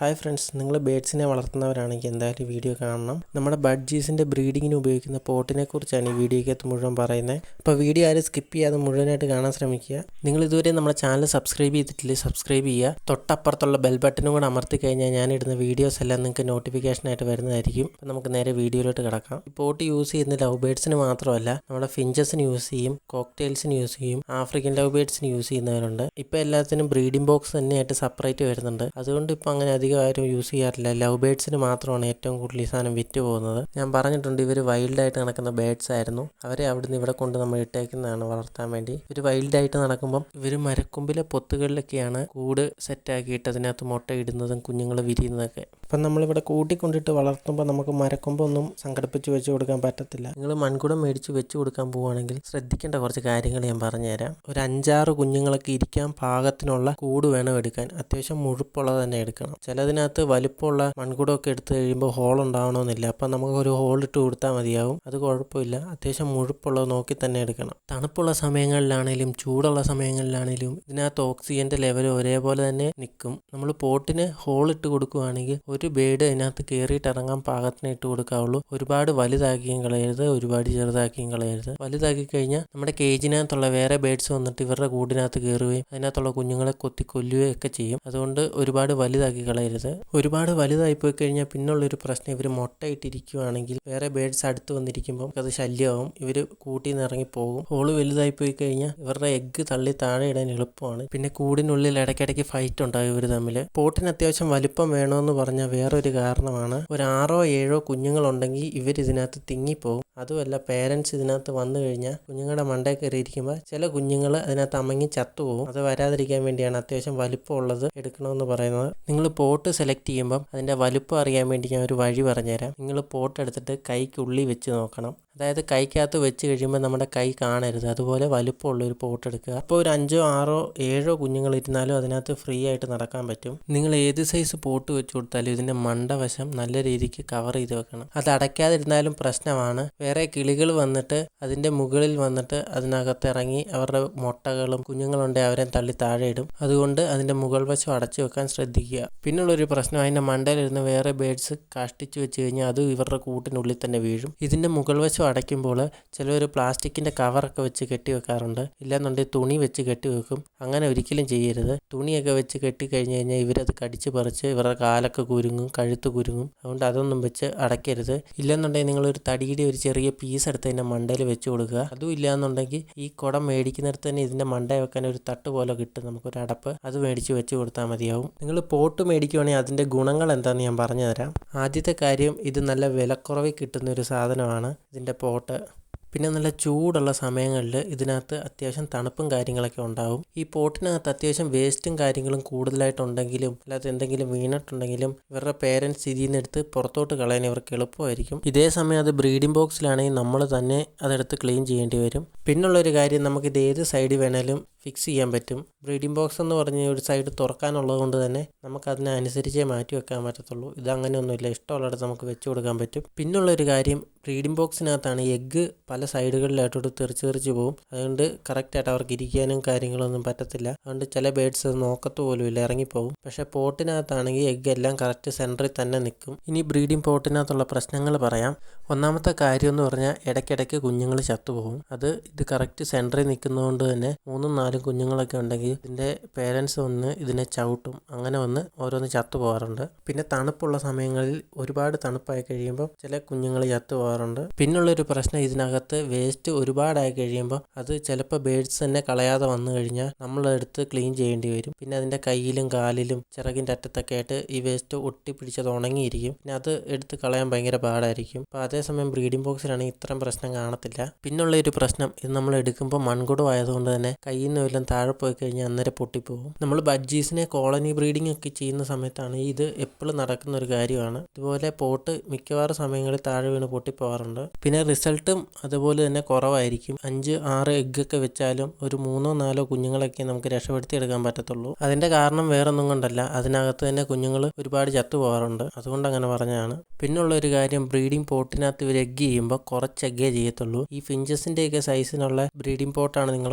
Hi friends നിങ്ങൾ ബേഡ്സിനെ വളർത്തുന്നവരാണെങ്കിൽ എന്തായാലും video കാണണം. നമ്മുടെ ബഡ്ജീസിന്റെ ബ്രീഡിങ്ങിന് ഉപയോഗിക്കുന്ന പോട്ടിനെ കുറിച്ചാണ് ഈ വീഡിയോക്കകത്ത് മുഴുവൻ പറയുന്നത്. അപ്പോൾ വീഡിയോ ആരും സ്കിപ്പ് ചെയ്യാതെ മുഴുവനായിട്ട് കാണാൻ ശ്രമിക്കുക. നിങ്ങൾ ഇതുവരെ നമ്മുടെ ചാനൽ സബ്സ്ക്രൈബ് ചെയ്തിട്ടില്ല സബ്സ്ക്രൈബ് ചെയ്യുക. തൊട്ടപ്പുറത്തുള്ള ബെൽ ബട്ടനും കൂടെ അമർത്തി കഴിഞ്ഞാൽ ഞാനിടുന്ന വീഡിയോസ് എല്ലാം നിങ്ങൾക്ക് നോട്ടിഫിക്കേഷനായിട്ട് വരുന്നതായിരിക്കും. അപ്പോൾ നമുക്ക് നേരെ വീഡിയോയിലോട്ട് കിടക്കാം. ഈ പോട്ട് യൂസ് ചെയ്യുന്ന ലവ് ബേഡ്സിന് മാത്രമല്ല നമ്മുടെ ഫിഞ്ചസിന് യൂസ് ചെയ്യും കോക്ടെയിൽസിന് യൂസ് ചെയ്യും ആഫ്രിക്കൻ ലവ് ബേഡ്സിന് യൂസ് ചെയ്യുന്നവരുണ്ട്. ഇപ്പോൾ എല്ലാത്തിനും ബ്രീഡിംഗ് ബോക്സ് തന്നെയായിട്ട് സെപ്പറേറ്റ് വരുന്നുണ്ട്. അതുകൊണ്ട് ഇപ്പോൾ അങ്ങനെ അധികം ആരും യൂസ് ചെയ്യാറില്ല. ലവ് ബേഡ്സിന് മാത്രമാണ് ഏറ്റവും കൂടുതൽ ഈ സാധനം വിറ്റ് പോകുന്നത് ഞാൻ പറഞ്ഞിട്ടുണ്ട് ഇവർ വൈൽഡായിട്ട് നടക്കുന്ന ബേഡ്സ് ആയിരുന്നു. അവരെ അവിടുന്ന് ഇവിടെ കൊണ്ട് നമ്മൾ ഇട്ടേക്കുന്നതാണ് വളർത്താൻ വേണ്ടി. ഇവർ വൈൽഡായിട്ട് നടക്കുമ്പം ഇവർ മരക്കൊമ്പിലെ പൊത്തുകളിലൊക്കെയാണ് കൂട് സെറ്റാക്കിയിട്ട് അതിനകത്ത് മുട്ട ഇടുന്നതും കുഞ്ഞുങ്ങൾ വിരിയുന്നതൊക്കെ. അപ്പം നമ്മളിവിടെ കൂട്ടിക്കൊണ്ടിട്ട് വളർത്തുമ്പോൾ നമുക്ക് മരക്കൊമ്പൊന്നും സംഘടിപ്പിച്ച് വെച്ച് കൊടുക്കാൻ പറ്റത്തില്ല. നിങ്ങൾ മൺകുടം മേടിച്ച് വെച്ച് കൊടുക്കാൻ പോവുകയാണെങ്കിൽ ശ്രദ്ധിക്കേണ്ട കുറച്ച് കാര്യങ്ങൾ ഞാൻ പറഞ്ഞുതരാം. ഒരു അഞ്ചാറ് കുഞ്ഞുങ്ങളൊക്കെ ഇരിക്കാൻ പാകത്തിനുള്ള കൂട് വേണം എടുക്കാൻ. അത്യാവശ്യം മുഴുപ്പുള്ളത് തന്നെ എടുക്കണം. ചിലതിനകത്ത് വലിപ്പമുള്ള മൺകുടമൊക്കെ എടുത്തു കഴിയുമ്പോൾ ഹോൾ ഉണ്ടാവണമെന്നില്ല. അപ്പം നമുക്ക് ഒരു ഹോൾ ഇട്ട് കൊടുത്താൽ മതിയാവും. അത് കുഴപ്പമില്ല. അത്യാവശ്യം മുഴുപ്പുള്ളത് നോക്കി തന്നെ എടുക്കണം. തണുപ്പുള്ള സമയങ്ങളിലാണെങ്കിലും ചൂടുള്ള സമയങ്ങളിലാണെങ്കിലും ഇതിനകത്ത് ഓക്സിജന്റെ ലെവൽ ഒരേപോലെ തന്നെ നിൽക്കും. നമ്മൾ പോട്ടിന് ഹോൾ ഇട്ട് കൊടുക്കുകയാണെങ്കിൽ ഒരു ബേഡ് അതിനകത്ത് കയറിയിട്ട് ഇറങ്ങാൻ പാകത്തിന് ഇട്ട് കൊടുക്കാവുള്ളൂ. ഒരുപാട് വലുതാക്കിയും കളയരുത്. ഒരുപാട് ചെറുതാക്കിയും കളയരുത്. വലുതാക്കി കഴിഞ്ഞാൽ നമ്മുടെ കേജിനകത്തുള്ള വേറെ ബേഡ്സ് വന്നിട്ട് ഇവരുടെ കൂടിനകത്ത് കയറുകയും അതിനകത്തുള്ള കുഞ്ഞുങ്ങളെ കൊത്തി കൊല്ലുകയും ഒക്കെ ചെയ്യും. അതുകൊണ്ട് ഒരുപാട് വലുതാക്കി കളയരുത് ഒരുപാട് വലുതായി പോയി കഴിഞ്ഞാൽ പിന്നുള്ളൊരു പ്രശ്നം ഇവർ മുട്ടയിട്ടിരിക്കുകയാണെങ്കിൽ വേറെ ബേഡ്സ് അടുത്ത് വന്നിരിക്കുമ്പോൾ അത് ശല്യമാവും. ഇവർ കൂട്ടിൽ നിന്ന് ഇറങ്ങി പോകും. ഹോൾ വലുതായി പോയി കഴിഞ്ഞാൽ ഇവരുടെ എഗ്ഗ് തള്ളി താഴെ ഇടാൻ എളുപ്പമാണ്. പിന്നെ കൂടിനുള്ളിൽ ഇടയ്ക്കിടയ്ക്ക് ഫൈറ്റ് ഉണ്ടാവും ഇവർ തമ്മിൽ പോട്ടിന് അത്യാവശ്യം വലുപ്പം വേണമെന്ന് പറഞ്ഞാൽ വേറൊരു കാരണമാണ്. ഒരു ആറോ ഏഴോ കുഞ്ഞുങ്ങളുണ്ടെങ്കിൽ ഇവർ ഇതിനകത്ത് തിങ്ങിപ്പോകും. അതുമല്ല പേരൻസ് ഇതിനകത്ത് വന്നു കഴിഞ്ഞാൽ കുഞ്ഞുങ്ങളുടെ മണ്ടയിൽ കയറിയിരിക്കുമ്പോൾ ചില കുഞ്ഞുങ്ങൾ അതിനകത്ത് അമങ്ങി ചത്തുപോകും. അത് വരാതിരിക്കാൻ വേണ്ടിയാണ് അത്യാവശ്യം വലിപ്പമുള്ളത് എടുക്കണമെന്ന് പറയുന്നത്. നിങ്ങൾ പോട്ട് സെലക്ട് ചെയ്യുമ്പം അതിന്റെ വലുപ്പം അറിയാൻ വേണ്ടി ഞാൻ ഒരു വഴി പറഞ്ഞുതരാം. നിങ്ങൾ പോട്ട് എടുത്തിട്ട് കൈക്കുള്ളി വെച്ച് നോക്കണം. അതായത് കൈക്കകത്ത് വെച്ച് കഴിയുമ്പോൾ നമ്മുടെ കൈ കാണരുത്. അതുപോലെ വലുപ്പമുള്ള ഒരു പോട്ട് എടുക്കുക. അപ്പോൾ ഒരു അഞ്ചോ ആറോ ഏഴോ കുഞ്ഞുങ്ങൾ ഇരുന്നാലും അതിനകത്ത് ഫ്രീ ആയിട്ട് നടക്കാൻ പറ്റും. നിങ്ങൾ ഏത് സൈസ് പോട്ട് വെച്ച് കൊടുത്താലും ഇതിന്റെ മണ്ടവശം നല്ല രീതിക്ക് കവർ ചെയ്ത് വെക്കണം. അത് അടയ്ക്കാതിരുന്നാലും പ്രശ്നമാണ്. വേറെ കിളികൾ വന്നിട്ട് അതിന്റെ മുകളിൽ വന്നിട്ട് അതിനകത്ത് ഇറങ്ങി അവരുടെ മുട്ടകളും കുഞ്ഞുങ്ങളുണ്ടെങ്കിൽ അവരെ തള്ളി താഴെ ഇടും. അതുകൊണ്ട് അതിന്റെ മുകൾ വശം അടച്ചു വെക്കാൻ ശ്രദ്ധിക്കുക. പിന്നുള്ളൊരു പ്രശ്നം അതിന്റെ മണ്ടയിലിരുന്ന് വേറെ ബേഡ്സ് കഷ്ടിച്ച് വെച്ച് കഴിഞ്ഞാൽ അത് ഇവരുടെ കൂട്ടിനുള്ളിൽ തന്നെ വീഴും. ഇതിന്റെ മുകൾ വശം അടയ്ക്കുമ്പോൾ ചിലർ പ്ലാസ്റ്റിക്കിന്റെ കവറൊക്കെ വെച്ച് കെട്ടി വെക്കാറുണ്ട്. ഇല്ലാന്നുണ്ടെങ്കിൽ തുണി വെച്ച് കെട്ടി വെക്കും. അങ്ങനെ ഒരിക്കലും ചെയ്യരുത്. തുണിയൊക്കെ വെച്ച് കെട്ടി കഴിഞ്ഞ് കഴിഞ്ഞാൽ ഇവരത് കടിച്ച് പറിച്ച് ഇവരുടെ കാലൊക്കെ കുരുങ്ങും കഴുത്ത് കുരുങ്ങും. അതുകൊണ്ട് അതൊന്നും വെച്ച് അടയ്ക്കരുത്. ഇല്ലെന്നുണ്ടെങ്കിൽ നിങ്ങളൊരു തടിയുടെ ഒരു ചെറിയ പീസ് എടുത്ത് അതിന്റെ മണ്ടയിൽ വെച്ച് കൊടുക്കുക. അതും ഇല്ലാന്നുണ്ടെങ്കിൽ ഈ കുടം മേടിക്കുന്നിടത്ത് തന്നെ ഇതിന്റെ മണ്ടയിൽ വെക്കാൻ ഒരു തട്ട് പോലെ കിട്ടും. നമുക്കൊരു അടപ്പ് അത് മേടിച്ച് വെച്ച് കൊടുത്താൽ മതിയാവും. നിങ്ങൾ പോട്ട് മേടിക്കുവാണെങ്കിൽ അതിന്റെ ഗുണങ്ങൾ എന്താണെന്ന് ഞാൻ പറഞ്ഞു തരാം ആദ്യത്തെ കാര്യം ഇത് നല്ല വിലക്കുറവിൽ കിട്ടുന്ന ഒരു സാധനമാണ്. ഇതിന്റെ പോട്ട്. പിന്നെ നല്ല ചൂടുള്ള സമയങ്ങളിൽ ഇതിനകത്ത് അത്യാവശ്യം തണുപ്പും കാര്യങ്ങളൊക്കെ ഉണ്ടാവും. ഈ പോട്ടിനകത്ത് അത്യാവശ്യം വേസ്റ്റും കാര്യങ്ങളും കൂടുതലായിട്ടുണ്ടെങ്കിലും അല്ലാതെ എന്തെങ്കിലും വീണിട്ടുണ്ടെങ്കിലും ഇവരുടെ പേരൻസ് ഇതിൽ നിന്ന് എടുത്ത് പുറത്തോട്ട് കളയാൻ ഇവർക്ക് എളുപ്പമായിരിക്കും. ഇതേ സമയം അത് ബ്രീഡിംഗ് ബോക്സിലാണെങ്കിൽ നമ്മൾ തന്നെ അതെടുത്ത് ക്ലീൻ ചെയ്യേണ്ടി വരും. പിന്നുള്ളൊരു കാര്യം നമുക്കിത് ഏത് സൈഡിൽ വേണേലും ഫിക്സ് ചെയ്യാൻ പറ്റും. ബ്രീഡിംഗ് ബോക്സ് എന്ന് പറഞ്ഞ ഒരു സൈഡ് തുറക്കാനുള്ളത് കൊണ്ട് തന്നെ നമുക്ക് അതിനനുസരിച്ചേ മാറ്റി വെക്കാൻ പറ്റത്തുള്ളൂ. ഇത് അങ്ങനെയൊന്നുമില്ല. ഇഷ്ടമുള്ളിടത്ത് നമുക്ക് വെച്ച് കൊടുക്കാൻ പറ്റും. പിന്നുള്ളൊരു കാര്യം ബ്രീഡിംഗ് ബോക്സിനകത്താണ് എഗ്ഗ് പല സൈഡുകളിലായിട്ടോട്ട് തെറിച്ച് തെറിച്ച് പോകും അതുകൊണ്ട് കറക്റ്റായിട്ട് അവർക്ക് ഇരിക്കാനും കാര്യങ്ങളൊന്നും പറ്റത്തില്ല. അതുകൊണ്ട് ചില ബേഡ്സ് അത് നോക്കത്ത് ഇല്ല. ഇറങ്ങിപ്പോകും പക്ഷേ പോട്ടിനകത്താണെങ്കിൽ എഗ്ഗ് എല്ലാം കറക്റ്റ് സെന്ററിൽ തന്നെ നിൽക്കും. ഇനി ബ്രീഡിംഗ് പോട്ടിനകത്തുള്ള പ്രശ്നങ്ങൾ പറയാം. ഒന്നാമത്തെ കാര്യം എന്ന് പറഞ്ഞാൽ ഇടയ്ക്കിടയ്ക്ക് കുഞ്ഞുങ്ങൾ ചത്തുപോകും. അത് ഇത് കറക്റ്റ് സെന്ററിൽ നിൽക്കുന്നതുകൊണ്ട് തന്നെ മൂന്നും നാലും കുഞ്ഞുങ്ങളൊക്കെ ഉണ്ടെങ്കിൽ ഇതിന്റെ പേരൻസ് വന്ന് ഇതിനെ ചവിട്ടും. അങ്ങനെ വന്ന് ഓരോന്ന് ചത്തു പോകാറുണ്ട്. പിന്നെ തണുപ്പുള്ള സമയങ്ങളിൽ ഒരുപാട് തണുപ്പായി കഴിയുമ്പോൾ ചില കുഞ്ഞുങ്ങൾ ചത്തു പോകാറുണ്ട്. പിന്നുള്ളൊരു പ്രശ്നം ഇതിനകത്ത് വേസ്റ്റ് ഒരുപാടായി കഴിയുമ്പോൾ അത് ചിലപ്പോൾ ബേഡ്സ് തന്നെ കളയാതെ വന്നു കഴിഞ്ഞാൽ നമ്മളെടുത്ത് ക്ലീൻ ചെയ്യേണ്ടി വരും. പിന്നെ അതിന്റെ കയ്യിലും കാലിലും ചിറകിന്റെ അറ്റത്തൊക്കെ ആയിട്ട് ഈ വേസ്റ്റ് ഒട്ടിപ്പിടിച്ചത് ഉണങ്ങിയിരിക്കും. പിന്നെ അത് എടുത്ത് കളയാൻ ഭയങ്കര പാടായിരിക്കും. അപ്പോൾ അതേസമയം ബ്രീഡിംഗ് ബോക്സിലാണെങ്കിൽ ഇത്തരം പ്രശ്നം കാണത്തില്ല. പിന്നുള്ള ഒരു പ്രശ്നം ഇത് നമ്മൾ എടുക്കുമ്പോൾ മൺകുടം ആയതുകൊണ്ട് തന്നെ കയ്യിൽ നിന്ന് വല്ലതും താഴെ പോയി കഴിഞ്ഞാൽ അന്നേരം പൊട്ടിപ്പോകും നമ്മൾ ബഡ്ജീസിനെ കോളനി ബ്രീഡിംഗ് ഒക്കെ ചെയ്യുന്ന സമയത്താണ് ഇത് എപ്പോഴും നടക്കുന്ന ഒരു കാര്യമാണ്. ഇതുപോലെ പോട്ട് മിക്കവാറും സമയങ്ങളിൽ താഴെ വീണ് പൊട്ടിപ്പോകാറുണ്ട് പിന്നെ റിസൾട്ടും അതുപോലെ തന്നെ കുറവായിരിക്കും. അഞ്ച് ആറ് എഗ്ഗൊക്കെ വെച്ചാലും ഒരു മൂന്നോ നാലോ കുഞ്ഞുങ്ങളൊക്കെ നമുക്ക് രക്ഷപ്പെടുത്തിയെടുക്കാൻ പറ്റത്തുള്ളൂ. അതിന്റെ കാരണം വേറൊന്നും കൊണ്ടല്ല. അതിനകത്ത് തന്നെ കുഞ്ഞുങ്ങൾ ഒരുപാട് ചത്തു ചത്തുപോകാറുണ്ട് അതുകൊണ്ട് അങ്ങനെ പറഞ്ഞതാണ്. പിന്നുള്ള ഒരു കാര്യം ബ്രീഡിംഗ് പോട്ടിനകത്ത് ഇവർ എഗ്ഗ് ചെയ്യുമ്പോൾ കുറച്ച് എഗ്ഗേ ചെയ്യത്തുള്ളൂ. ഈ ഫിഞ്ചസിന്റെയൊക്കെ സൈസിനുള്ള ബ്രീഡിംഗ് പോട്ടാണ് നിങ്ങൾ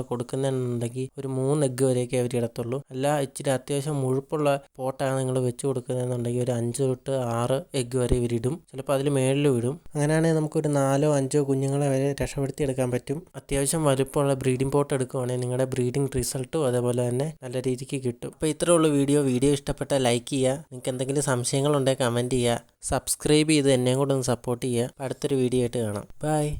കൊടുക്കുന്നതെന്നുണ്ടെങ്കിൽ ഒരു മൂന്ന് എഗ്ഗ് വരെയൊക്കെ അവർ ഇടത്തുള്ളൂ. അല്ല ഇച്ചിരി അത്യാവശ്യം മുഴുപ്പുള്ള പോട്ടാണ് നിങ്ങൾ വെച്ച് കൊടുക്കുന്നതെന്നുണ്ടെങ്കിൽ ഒരു അഞ്ച് തൊട്ട് ആറ് എഗ്ഗ് വരെ ഇവരിടും ചിലപ്പോൾ അതിൽ മേളിലും ഇടും അങ്ങനെയാണെങ്കിൽ നമുക്കൊരു നാലോ അഞ്ചോ കുഞ്ഞുങ്ങളെ വരെ രക്ഷപ്പെടുത്തി എടുക്കാൻ പറ്റും. അത്യാവശ്യം വലുപ്പമുള്ള ബ്രീഡിംഗ് പോട്ട് എടുക്കുവാണെങ്കിൽ നിങ്ങളുടെ ബ്രീഡിംഗ് റിസൾട്ടും അതേപോലെ തന്നെ നല്ല രീതിക്ക് കിട്ടും. അപ്പോൾ ഇത്രേ ഉള്ളൂ വീഡിയോ. വീഡിയോ ഇഷ്ടപ്പെട്ടാൽ ലൈക്ക് ചെയ്യുക നിങ്ങൾക്ക് എന്തെങ്കിലും സംശയങ്ങളുണ്ടെങ്കിൽ കമന്റ് ചെയ്യുക സബ്സ്ക്രൈബ് ചെയ്ത് എന്നെയും കൂടെ ഒന്ന് സപ്പോർട്ട് ചെയ്യുക അടുത്തൊരു വീഡിയോ ആയിട്ട് കാണാം. ബൈ